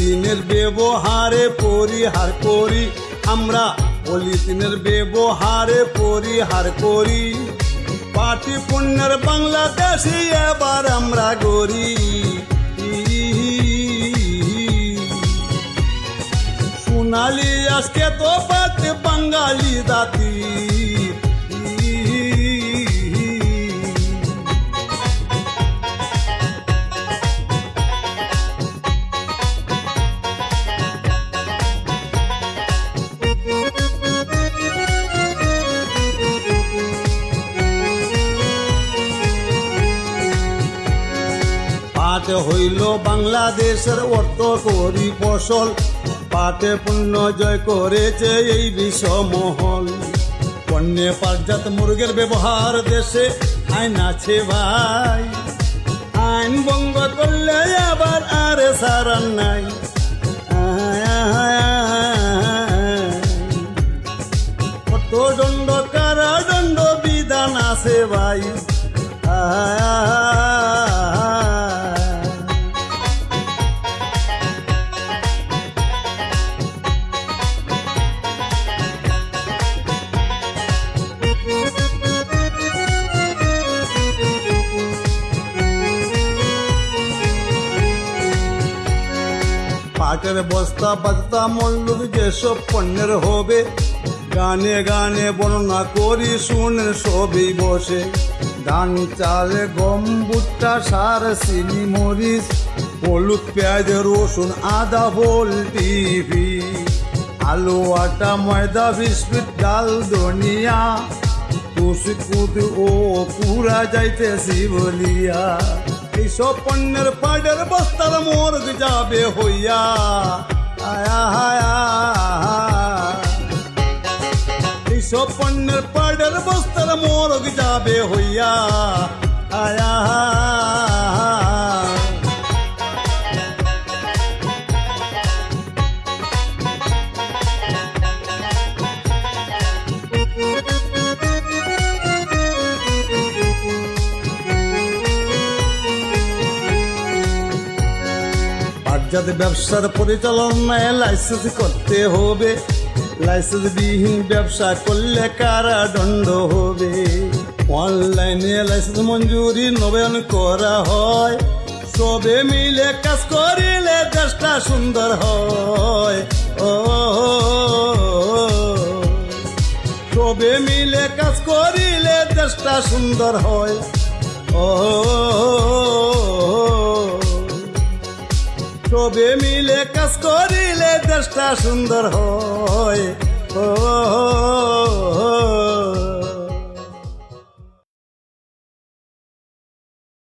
পলিথিনের ব্যবহারে পরিহার করি। আমরা পলিথিনের ব্যবহারে পরিহার করি। পাটি পুণ্যের বাংলাদেশি এবার আমরা গড়ি। সোনালি আজকে তো পাতে বাঙালি দাতি পাটে হইল বাংলাদেশের অর্থ করি ফসল। পাটে পুণ্য জয় করেছে এই বিষমহল। পণ্যে পাটজাত মুরগের ব্যবহার দেশে আইন আছে ভাই। আইন ভঙ্গ করলে আবার আর সারান নাই। কত দণ্ড কারা দণ্ড বিধান আছে ভাই। আয়, পাটের বস্তা বাস্তা মল্লুক যেসব পণ্যের হবে, গানে গানে বর্ণনা করি, শুনে সবই বসে। ধান, চাল, গম, ভুট্টা, সার, চিনি, মরিচ, হলুদ, পেঁয়াজ, রসুন, আদা ভোল টিভি, আলু, আটা, ময়দা, বিস্কুট, ডাল, ধনিয়া তুসি কুদু ও পুরা যাইতেছি বলিয়া। এইসব পণ্যের পাডের বস্তার মোরগ যাবে হইয়া। আয়া হায়া এইসব পণ্যের পাডের বস্তার মোরগ যাবে হইয়া। আয়া। পাটজাত ব্যবসার পরিচালনায় লাইসেন্স করতে হবে লাইসেন্স বিহীন ব্যবসা করলে কারা দণ্ড হবে। অনলাইনে লাইসেন্স মঞ্জুরি, নবায়ন করা হয়। সবে মিলে কাজ করিলে দেশটা সুন্দর হয়। ও, সবে মিলে কাজ করিলে দেশটা সুন্দর হয়। ও সবে মিলে কাজ করিলে দেশটা সুন্দর হয়। ও